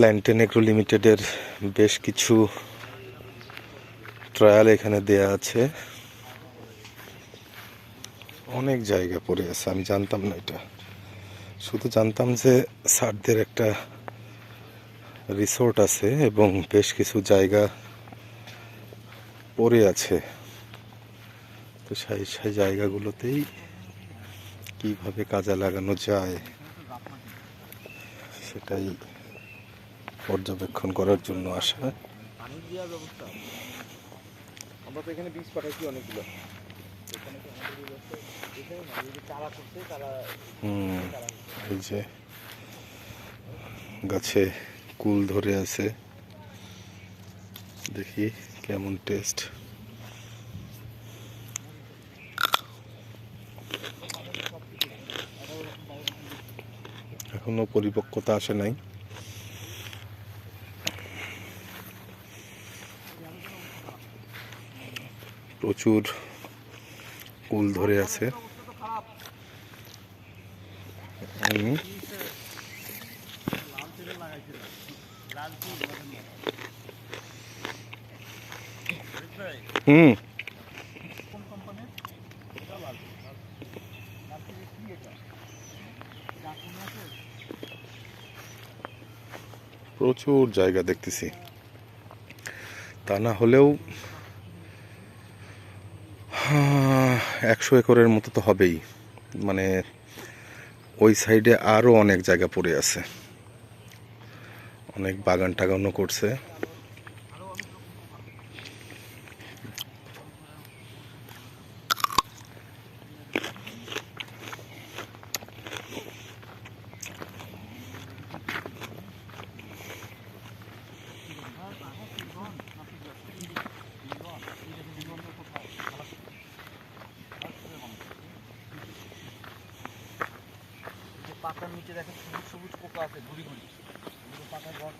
Plantain agro লিমিটেডের বেশ কিছু ট্রায়াল এখানে দেয়া আছে। অনেক জায়গা পড়ে আছে, আমি জানতাম না এটা। শুধু জানতাম যে স্যারদের একটা রিসোর্ট আছে এবং বেশ কিছু জায়গা পড়ে আছে। তো সেই সেই জায়গাগুলোতেই কীভাবে কাজে লাগানো যায়, সেটাই পর্যবেক্ষণ করার জন্য আসা পানি আমরা তো এখানে বীজ পাঠাইছি অনেকগুলো। এই যে গাছে কুল ধরে আছে। দেখি কেমন টেস্ট। এখনও পরিপক্কতা আসে নাই। প্রচুর কুল ধরে আছে। হুম। হুম। প্রচুর জায়গা দেখতেছি। তা না হলেও একশো একরের মতো তো হবেই। মানে ওই সাইডে আরও অনেক জায়গা পড়ে আছে। অনেক বাগান টাগানও করছে। পাতার নিচে দেখেন সবুজ সবুজ পোকা আছে ঘুরি ঘুরি পাতার রস